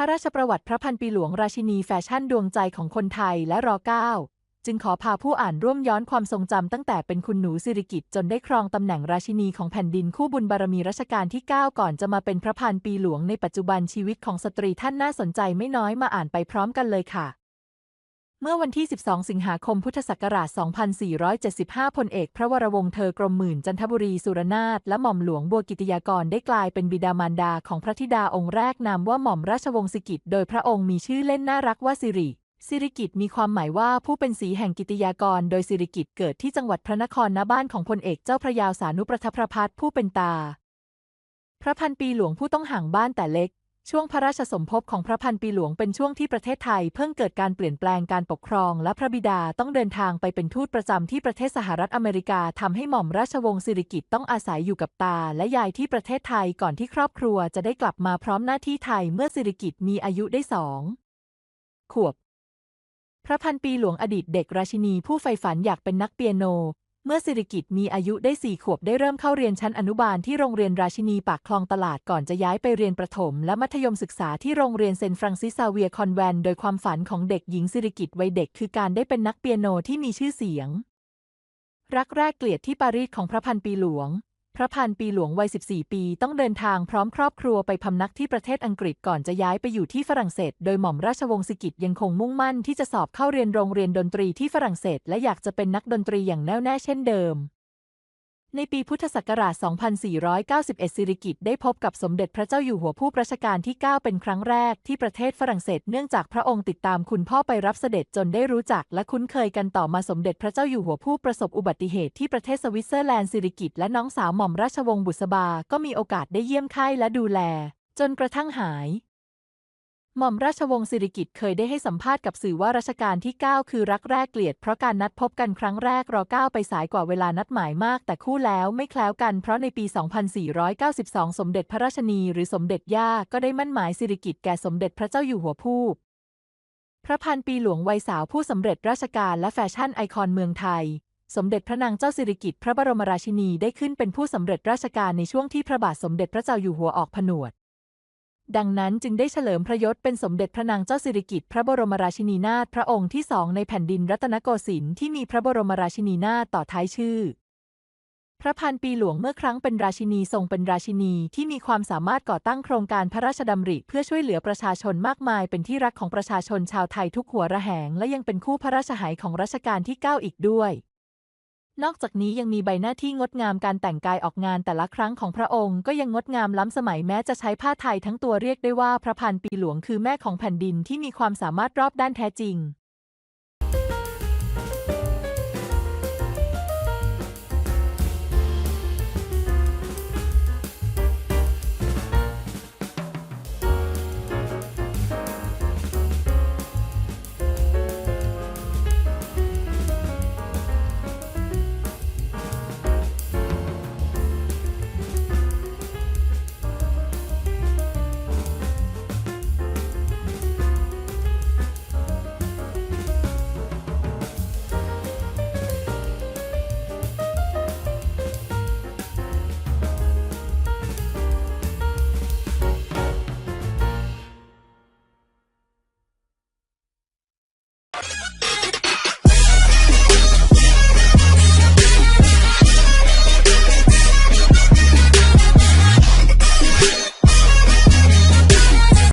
ระราชประวัติพระพันปีหลวงราชินีแฟชั่นดวงใจของคนไทยและรอเก้าจึงขอพาผู้อ่านร่วมย้อนความทรงจำตั้งแต่เป็นคุณหนูสิริกิติ์จนได้ครองตำแหน่งราชินีของแผ่นดินคู่บุญบารมีรัชกาลที่ 9 ก่อนจะมาเป็นพระพันปีหลวงในปัจจุบันชีวิตของสตรีท่านน่าสนใจไม่น้อยมาอ่านไปพร้อมกันเลยค่ะ เมื่อวันที่ 12 สิงหาคม พุทธศักราช 2475 พลเอกพระวรวงศ์เธอกรมหมื่นจันทบุรีสุรนาถและหม่อมหลวงบัวกิติยากรได้กลายเป็นบิดามารดาของพระธิดาองค์แรกนามว่าหม่อมราชวงศ์สิกิตโดยพระองค์มีชื่อเล่นน่ารักว่าสิริสิริกิตมีความหมายว่าผู้เป็นสีแห่งกิติยากร โดยสิริกิตเกิดที่จังหวัดพระนครณบ้านของพลเอกเจ้าพระยาสานุประทับพระพัฒน์ผู้เป็นตา พระพันปีหลวงผู้ต้องห่างบ้านแต่เล็ก ช่วงพระราชสมภพของพระพันปีหลวงเป็นช่วงที่ประเทศไทยเพิ่งเกิดการเปลี่ยนแปลงการปกครอง และพระบิดาต้องเดินทางไปเป็นทูตประจำที่ประเทศสหรัฐอเมริกาทำให้หม่อมราชวงศ์สิริกิติ์ต้องอาศัยอยู่กับตา และยายที่ประเทศไทยก่อนที่ครอบครัวจะได้กลับมาพร้อมหน้าที่ไทยเมื่อสิริกิติ์มีอายุได้สองขวบ พระพันปีหลวงอดีตเด็กราชินีผู้ใฝ่ฝันอยากเป็นนักเปียโน เมื่อสิริกิตมีอายุได้สี่ขวบได้เริ่มเข้าเรียนชั้นอนุบาลที่โรงเรียนราชินีปากคลองตลาดก่อนจะย้ายไปเรียนประถม และมัธยมศึกษาที่โรงเรียนเซนฟรังซิสซาเวียคอนแวนโดยความฝันของเด็กหญิงสิริกิตวัยเด็กคือการได้เป็นนักเปียโนที่มีชื่อเสียง รักแรกเกลียดที่ปารีสของพระพันปีหลวง พระพันปีหลวงวัย 14 ปีต้องเดินทางพร้อมครอบครัวไปพำนักที่ประเทศอังกฤษก่อนจะย้ายไปอยู่ที่ฝรั่งเศส โดยหม่อมราชวงศ์สิกิตยังคงมุ่งมั่นที่จะสอบเข้าเรียนโรงเรียนดนตรีที่ฝรั่งเศส และอยากจะเป็นนักดนตรีอย่างแน่วแน่เช่นเดิม ในปีพุทธศักราช 2491 สิริกิติ์ได้พบกับสมเด็จพระเจ้าอยู่หัวผู้รัชกาลที่ 9 เป็นครั้งแรกที่ประเทศฝรั่งเศสเนื่องจากพระองค์ติดตามคุณพ่อไปรับเสด็จจนได้รู้จักและคุ้นเคยกันต่อมาสมเด็จพระเจ้าอยู่หัวผู้ประสบอุบัติเหตุที่ประเทศสวิตเซอร์แลนด์สิริกิติ์และน้องสาวหม่อมราชวงศ์บุษบา ก็มีโอกาสได้เยี่ยมไข้และดูแล จนกระทั่งหาย หม่อมราชวงศ์สิริกิติ์เคยได้ให้สัมภาษณ์กับสื่อว่ารัชกาลที่ 9 คือรักแรกเกลียด เพราะการนัดพบกันครั้งแรกรอ9ไปสายกว่าเวลานัดหมายมาก แต่คู่แล้วไม่แคล้วกันเพราะในปี 2492 สมเด็จพระราชนีหรือสมเด็จย่าก็ได้มั่นหมายสิริกิติ์แก่สมเด็จพระเจ้าอยู่หัวผู้พระพันปีหลวงวัยสาวผู้สำเร็จราชการและแฟชั่นไอคอนเมืองไทย สมเด็จพระนางเจ้าสิริกิติ์พระบรมราชินีได้ขึ้นเป็นผู้สำเร็จราชการในช่วงที่พระบาทสมเด็จพระเจ้าอยู่หัวออกผนวด ดังนั้นจึงได้เฉลิมพระยศเป็นสมเด็จพระนางเจ้าสิริกิติ์พระบรมราชินีนาถพระองค์ที่สองในแผ่นดินรัตนโกสินทร์ที่มีพระบรมราชินีนาถต่อท้ายชื่อ พระพันปีหลวงเมื่อครั้งเป็นราชินีทรงเป็นราชินีที่มีความสามารถก่อตั้งโครงการพระราชดำริเพื่อช่วยเหลือประชาชนมากมาย เป็นที่รักของประชาชนชาวไทยทุกหัวระแหง และยังเป็นคู่พระราชหายของรัชกาลที่ 9 อีกด้วย นอกจากนี้ยังมีใบหน้าที่งดงามการแต่งกายออกงานแต่ละครั้งของพระองค์ก็ยังงดงามล้ำสมัยแม้จะใช้ผ้าไทยทั้งตัวเรียกได้ว่าพระพันปีหลวงคือแม่ของแผ่นดินที่มีความสามารถรอบด้านแท้จริง